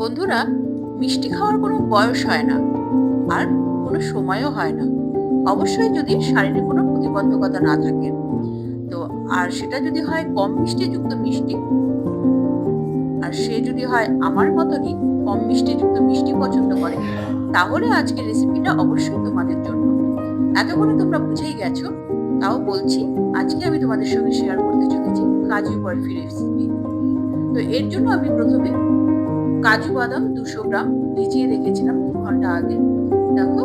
বন্ধুরা, মিষ্টি খাওয়ার কোনো বয়স হয় না আর কোনো সময়ও হয় না। অবশ্যই যদি শারীরিক কোনো প্রতিবন্ধকতা না থাকে, তো আর সেটা যদি হয় কম মিষ্টিযুক্ত মিষ্টি আর সে যদি হয় আমার মতনই কম মিষ্টিযুক্ত মিষ্টি পছন্দ করে, তাহলে আজকের রেসিপিটা অবশ্যই তোমাদের জন্য। এতক্ষণে তোমরা বুঝেই গেছো, তাও বলছি, আজকে আমি তোমাদের সঙ্গে শেয়ার করতে চলেছি কাজু বরফি রেসিপি তো এর জন্য আমি প্রথমে কাজু বাদাম দুশো গ্রাম। ভিজিয়ে রেখেছিলাম দু ঘণ্টা আগে। দেখো,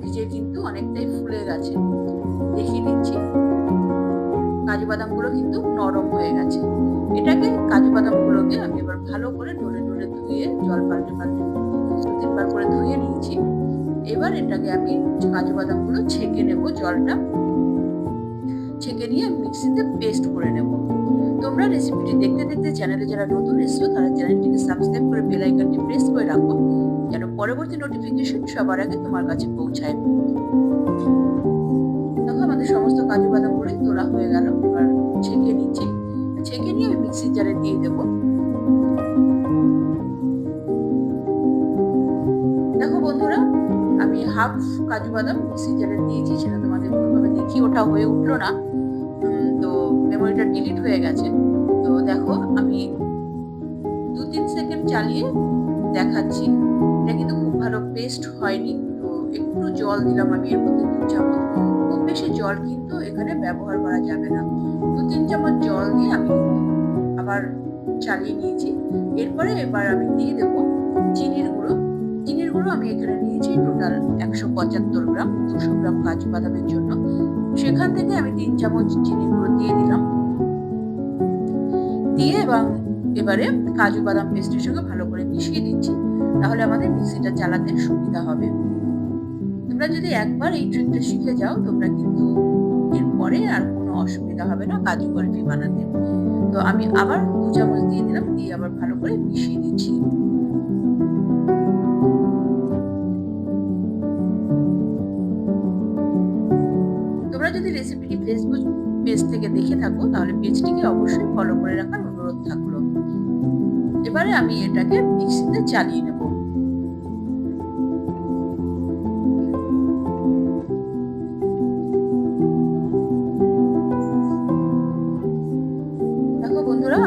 ভিজে কিন্তু অনেকটাই ফুলে গেছে। দেখিয়ে দিচ্ছি। কাজু বাদামগুলো কিন্তু নরম হয়ে গেছে। এটাকে কাজু বাদামগুলোকে আমি এবার ভালো করে ডলে ডলে ধুয়ে জল পাল্টে পাল্টে তিনবার করে ধুয়ে নিয়েছি। এবার এটাকে আমি কাজু বাদামগুলো ছেঁকে নেব জলটা। ছেঁকে নিয়ে মিক্সিতে পেস্ট করে নেব। তোমরা রেসিপিটি দেখতে দেখতে চ্যানেলে যারা নতুন এসছো, তারা চ্যানেলটিকে সাবস্ক্রাইব করে বেল আইকনটি প্রেস করে রাখো, যেন পরবর্তী নোটিফিকেশন সবার আগে তোমার কাছে পৌঁছায়। দেখো আমাদের সমস্ত কাজু বাদামগুলোই তোলা হয়ে গেল, এবার ছেঁকে নিচ্ছি। ছেঁকে নিয়ে আমি মিক্সির জারে দিয়ে দেব। দেখো বন্ধুরা, আমি হাফ কাজু বাদাম মিক্সির জারে দিয়েছি, সেটা তোমাদের কোনোভাবে দেখি ওটা হয়ে উঠল না। মেমোরিটা ডিলিট হয়ে গেছে। তো দেখো, আমি দু তিন সেকেন্ড চালিয়ে দেখাচ্ছি। এটা কিন্তু খুব ভালো পেস্ট হয়নি। তো একটু জল দিলাম আমি এর মধ্যে দু চামচ। খুব বেশি জল কিন্তু এখানে ব্যবহার করা যাবে না। দু তিন চামচ জল দিয়ে আমি আবার চালিয়ে নিয়েছি। এরপরে এবার আমি দিয়ে দেবো চিনির গুঁড়ো। চিনির গুঁড়ো আমি এখানে নিয়েছি টোটাল একশো পঁচাত্তর গ্রাম, দুশো গ্রাম কাজু বাদামের জন্য। সেখান থেকে আমি তিন চামচ চিনি গুঁড়ো দিয়ে দিলাম। দিয়ে এবং এবারে কাজু বাদাম পেস্টের সঙ্গে ভালো করে মিশিয়ে দিচ্ছি তাহলে আমাদের মিক্সিটা চালাতে সুবিধা হবে। তোমরা যদি একবার এই ট্রিকটা শিখে যাও, তোমরা কিন্তু এরপরে আর কোনো অসুবিধা হবে না কাজু বরফি বানাতে। তো আমি আবার দু চামচ দিয়ে দিলাম, দিয়ে আবার ভালো করে মিশিয়ে দিচ্ছি যদি রেসিপিটি ফেসবুক পেজ থেকে দেখে থাকো, তাহলে পেজটিকে অবশ্যই ফলো করে রাখার অনুরোধ থাকল। এবারে আমি এটাকে মিক্সিতে চালিয়ে নেব।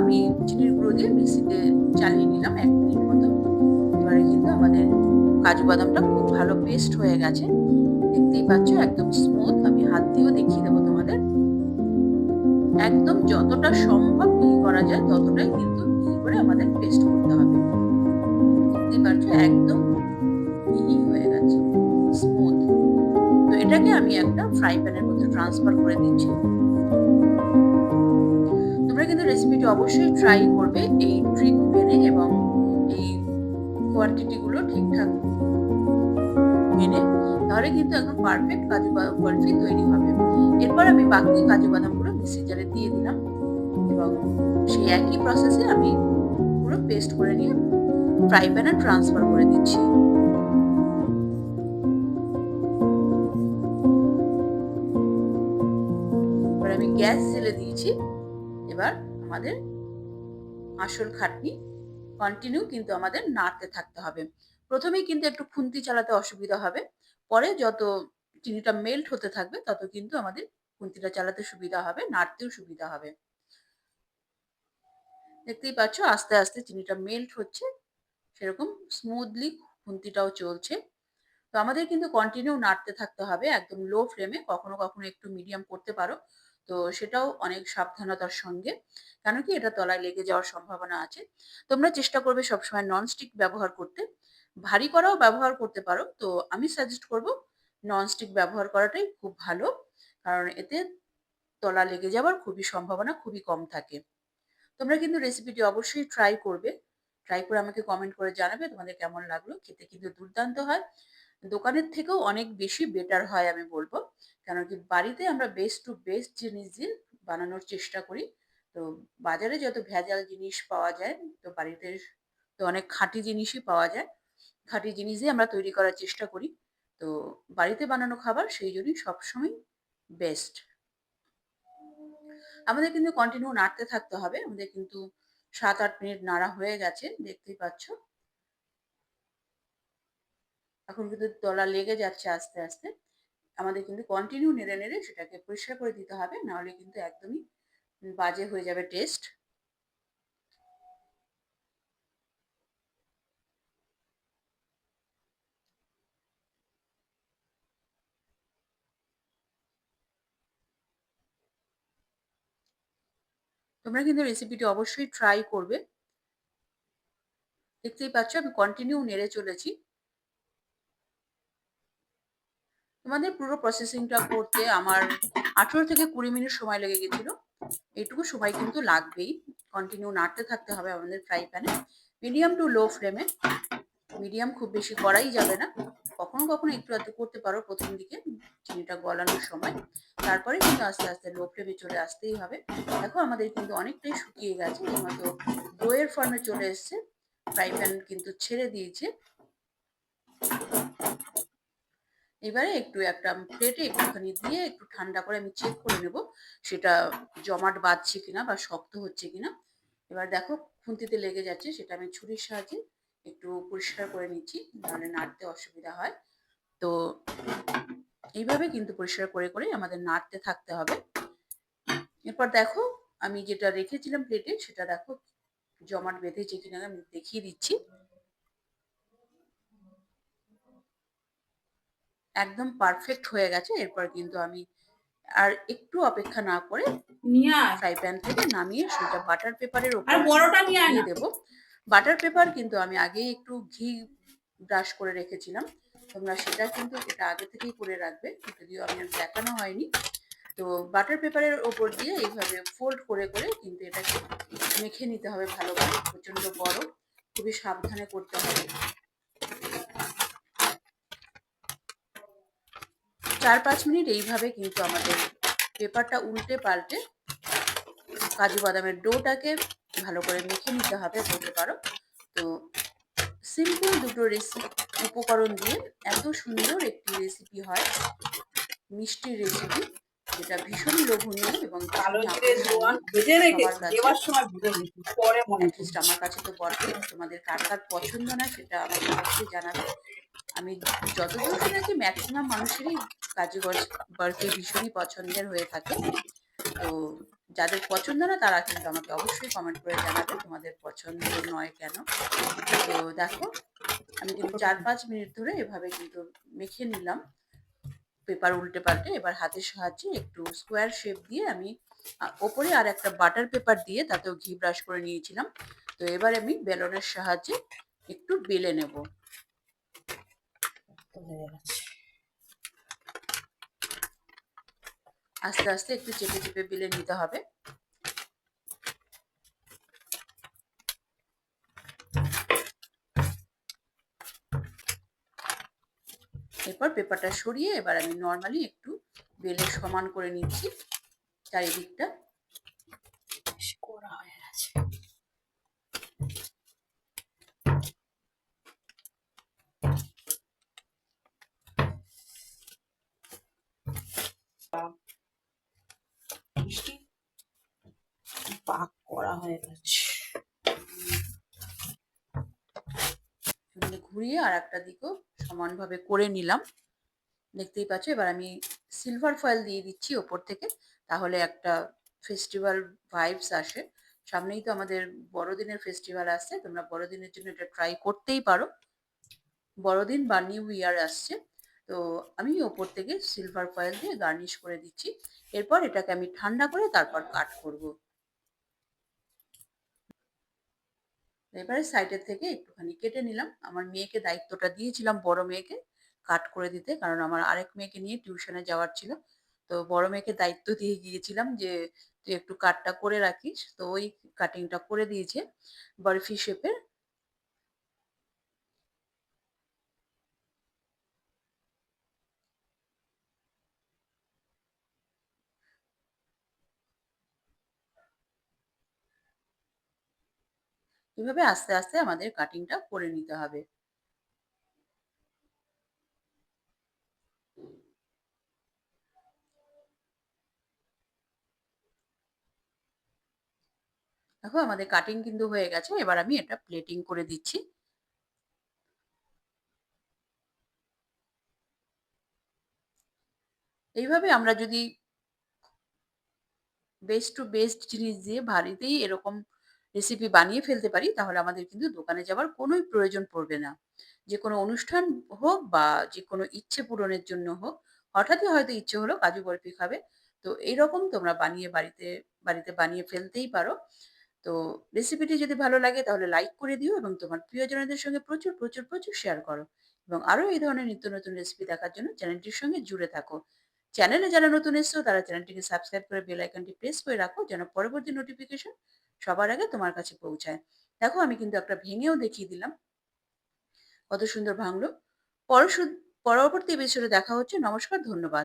আমি চিনির গুঁড়ো দিয়ে মিক্সিতে চালিয়ে নিলাম এক মতো। এবারে কিন্তু আমাদের কাজু বাদামটা খুব ভালো পেস্ট হয়ে গেছে। দেখতেই পাচ্ছ, একদম স্মুথ হাত দিয়েও দেখিয়ে দেবো তোমাদের। একদম যতটা সম্ভব মিহি করা যায়, ততটাই কিন্তু মিহি করে আমাদের পেস্ট করতে হবে। দেখতেই পাচ্ছ একদম মিহি হয়ে গেছে। স্মুথ তো এটাকে আমি একটা ফ্রাই প্যানের মধ্যে ট্রান্সফার করে দিচ্ছি। তোমরা কিন্তু রেসিপিটি অবশ্যই ট্রাই করবে এই ট্রিক মেনে এবং এই কোয়ান্টিটিগুলো ঠিকঠাক মেনে তাহলে কিন্তু একদম পারফেক্ট কাজু বরফি তৈরি হবে। এরপর আমি বাকি কাজু বাদামগুলো মিক্সি জারে দিয়ে দিলাম এবং সেই একই প্রসেসে আমি পুরো পেস্ট করে নিয়ে ফ্রাই প্যানে ট্রান্সফার করে দিচ্ছি। আমি গ্যাস জেলে দিয়েছি। এবার আমাদের আসল খাটনি কন্টিনিউ কিন্তু আমাদের নাড়তে থাকতে হবে। প্রথমেই কিন্তু একটু খুন্তি চালাতে অসুবিধা হবে। পরে যত চিনিটা মেল্ট হতে থাকবে, তত কিন্তু আমাদের খুন্তিটা চালাতে সুবিধা হবে, নাড়তেও সুবিধা হবে। দেখতেই পাচ্ছ, আস্তে আস্তে চিনিটা মেল্ট হচ্ছে, সেরকম স্মুথলি খুন্তিটাও চলছে। তো আমাদের কিন্তু কন্টিনিউ নাড়তে থাকতে হবে, একদম লো ফ্লেমে কখনো কখনো একটু মিডিয়াম করতে পারো। তো সেটাও অনেক সাবধানতার সঙ্গে, কেন কি এটা তলায় লেগে যাওয়ার সম্ভাবনা আছে। তোমরা চেষ্টা করবে সবসময় ননস্টিক ব্যবহার করতে। ভারী করাও ব্যবহার করতে পারো। তো আমি সাজেস্ট করব ননস্টিক ব্যবহার করাটাই খুব ভালো। কারণ এতে তলা লেগে যাওয়ার খুবই সম্ভাবনা খুবই কম থাকে। তোমরা কিন্তু রেসিপিটি অবশ্যই ট্রাই করবে। ট্রাই করে আমাকে কমেন্ট করে জানাবে তোমাদের কেমন লাগল। খেতে কিন্তু দুর্দান্ত হয়। দোকানের থেকেও অনেক বেশি বেটার হয় আমি বলব। কেন কি বাড়িতে আমরা বেস্ট টু বেস্ট জিনিস দিয়ে বানানোর চেষ্টা করি। তো বাজারে যত ভেজাল জিনিস পাওয়া যায়, তো বাড়িতে তো অনেক খাঁটি জিনিসই পাওয়া যায়। খাঁটি জিনিস দিয়ে আমরা তৈরি করার চেষ্টা করি। তো বাড়িতে বানানো খাবার সেই জন্যই সবসময় বেস্ট আমাদের কিন্তু কন্টিনিউ নাড়তে থাকতে হবে। আমাদের কিন্তু সাত আট মিনিট নাড়া হয়ে গেছে, দেখতেই পাচ্ছ। এখন কিন্তু তলা লেগে যাচ্ছে আস্তে আস্তে। আমাদের কিন্তু কন্টিনিউ নেড়ে নেড়ে সেটাকে পরিষ্কার করে দিতে হবে, নাহলে কিন্তু একদমই বাজে হয়ে যাবে টেস্ট তোমরা কিন্তু রেসিপিটি অবশ্যই ট্রাই করবে। দেখতেই পাচ্ছ, আমি কন্টিনিউ নেড়ে চলেছি। তোমাদের পুরো প্রসেসিংটা করতে আমার আঠেরো থেকে কুড়ি মিনিট সময় লেগে গেছিল। এইটুকু সময় কিন্তু লাগবেই। কন্টিনিউ নাড়তে থাকতে হবে আমাদের ফ্রাই প্যানে মিডিয়াম টু লো ফ্লেমে মিডিয়াম খুব বেশি করাই যাবে না। কখনো কখনো একটু আধটু করতে পারো প্রথম দিকে। চিনিটা গলানোর সময়। তারপরে কিন্তু আস্তে আস্তে লো ফ্লেমে চলে আসতেই হবে। দেখো আমাদের কিন্তু অনেকটাই শুকিয়ে গেছে এর মতো ফর্মে চলে এসছে ফ্রাই প্যান কিন্তু ছেড়ে দিয়েছে। এবারে একটু একটা প্লেটে একটুখানি দিয়ে একটু ঠান্ডা করে আমি চেক করে নেব, সেটা জমাট বাঁধছে কিনা বা শক্ত হচ্ছে কিনা। এবার দেখো খুন্তিতে লেগে যাচ্ছে, সেটা আমি ছুরির সাহায্যে একটু পরিষ্কার করে নিচ্ছি, নাহলে নাড়তে অসুবিধা হয়। তো এইভাবে কিন্তু পরিষ্কার করে করে আমাদের নাড়তে থাকতে হবে। এরপর দেখো আমি যেটা রেখেছিলাম প্লেটে সেটা দেখো জমাট বেঁধেছে কিনা আমি দেখিয়ে দিচ্ছি। একদম পারফেক্ট হয়ে গেছে। এরপর কিন্তু আমি আর একটু অপেক্ষা না করে ফ্রাই প্যান থেকে নামিয়ে সেটা বাটার পেপারের উপর দিয়ে দেবো। বাটার পেপার কিন্তু আমি আগেই একটু ঘি ব্রাশ করে রেখেছিলাম। তোমরা সেটা কিন্তু এটা আগে থেকেই করে রাখবে, যদিও আমি দেখানো হয়নি। তো বাটার পেপারের ওপর দিয়ে এইভাবে ফোল্ড করে করে কিন্তু এটাকে মেখে নিতে হবে ভালোভাবে প্রচণ্ড বড় খুবই সাবধানে করতে হবে। চার পাঁচ মিনিট এইভাবে কিন্তু আমাদের পেপারটা উল্টে পাল্টে কাজু বাদামের ডোটাকে ভালো করে মেখে নিতে হবে, বলতে পারো। তো সিম্পল দুটো রেসিপি উপকরণ দিয়ে এত সুন্দর একটি রেসিপি হয়। মিষ্টির রেসিপি যেটা ভীষণ লোভনীয় এবং কালো আমার কাছে তো বটে তোমাদের কার কার পছন্দ না সেটা আমাকে অবশ্যই জানাবে। আমি যতদূর শুনেছি ম্যাক্সিমাম মানুষেরই কাজু বরফি ভীষণই পছন্দের হয়ে থাকে। তো যাদের পছন্দ না, তারা কিন্তু আমাকে অবশ্যই কমেন্ট করে জানাবে তোমাদের পছন্দ নয় কেন। তো দেখো, আমি কিন্তু চার পাঁচ মিনিট ধরে এভাবে কিন্তু মেখে নিলাম। পেপার উল্টে পাল্টে এবার হাতের সাহায্যে একটু স্কোয়ার শেপ দিয়ে আমি ওপরে আর একটা বাটার পেপার দিয়ে তাতেও ঘি ব্রাশ করে নিয়েছিলাম। তো এবার আমি বেলনের সাহায্যে একটু বেলে নেব। আস্তে আস্তে একটু চেপে চেপে বেলে নিতে হবে। এরপর পেপারটা সরিয়ে এবার আমি নর্মালি একটু বেলে সমান করে নিচ্ছি চারিদিকটা পাক করা হয়ে ঘুরিয়ে আর একটা দিকও সমানভাবে করে নিলাম। দেখতেই পাচ্ছ, এবার আমি সিলভার ফয়েল দিয়ে দিচ্ছি ওপর থেকে, তাহলে একটা ফেস্টিভ্যাল ভাইবস আসে। সামনেই তো আমাদের বড়দিনের ফেস্টিভ্যাল আসছে, তোমরা বড়দিনের জন্য এটা ট্রাই করতেই পারো। বড়দিন বা নিউ ইয়ার আসছে, তো আমি ওপর থেকে সিলভার ফয়েল দিয়ে গার্নিশ করে দিচ্ছি। এরপর এটাকে আমি ঠান্ডা করে তারপর কাট করব। এবারে সাইডের থেকে একটুখানি কেটে নিলাম। আমার মেয়েকে দায়িত্বটা দিয়েছিলাম বড় মেয়েকে কাট করে দিতে, কারণ আমার আরেক মেয়েকে নিয়ে টিউশনে যাওয়ার ছিল। তো বড় মেয়েকে দায়িত্ব দিয়ে গিয়েছিলাম যে, তুই একটু কাটটা করে রাখিস। তো ওই কাটিংটা করে দিয়েছে বরফি শেপের এভাবে আস্তে আস্তে আমাদের কাটিংটা করে নিতে হবে। দেখো আমাদের কাটিং কিন্তু হয়ে গেছে, এবার আমি এটা প্লেটিং করে দিচ্ছি। এইভাবে আমরা যদি বেস্ট টু বেস্ট জিনিস দিয়ে ভারীতেই এরকম রেসিপি বানিয়ে ফেলতে পারি তাহলে আমাদের কিন্তু দোকানে যাওয়ার কোনোই প্রয়োজন পড়বে না। যে কোনো অনুষ্ঠান হোক বা যে কোনো ইচ্ছে পূরণের জন্য হোক, হঠাৎই হয়তো ইচ্ছে হলো কাজু বরফি খাবে। তো এইরকম তোমরা বানিয়ে বাড়িতে বাড়িতে বানিয়ে ফেলতেই পারো। তো রেসিপিটি যদি ভালো লাগে তাহলে লাইক করে দিও এবং তোমার প্রিয়জনদের সঙ্গে প্রচুর, প্রচুর, প্রচুর শেয়ার করো। এবং আরও এই ধরনের নিত্য নতুন রেসিপি দেখার জন্য চ্যানেলটির সঙ্গে জুড়ে থাকো। চ্যানেলে যারা নতুন এসছো তারা চ্যানেলটিকে সাবস্ক্রাইব করে বেল আইকনটি প্রেস করে রাখো যেন পরবর্তী নোটিফিকেশন সবার আগে তোমার কাছে পৌঁছায়। দেখো আমি কিন্তু একটা ভেঙেও দেখিয়ে দিলাম। কত সুন্দর ভাঙলো। পরশু পরবর্তী এপিসোডে দেখা হচ্ছে। নমস্কার, ধন্যবাদ।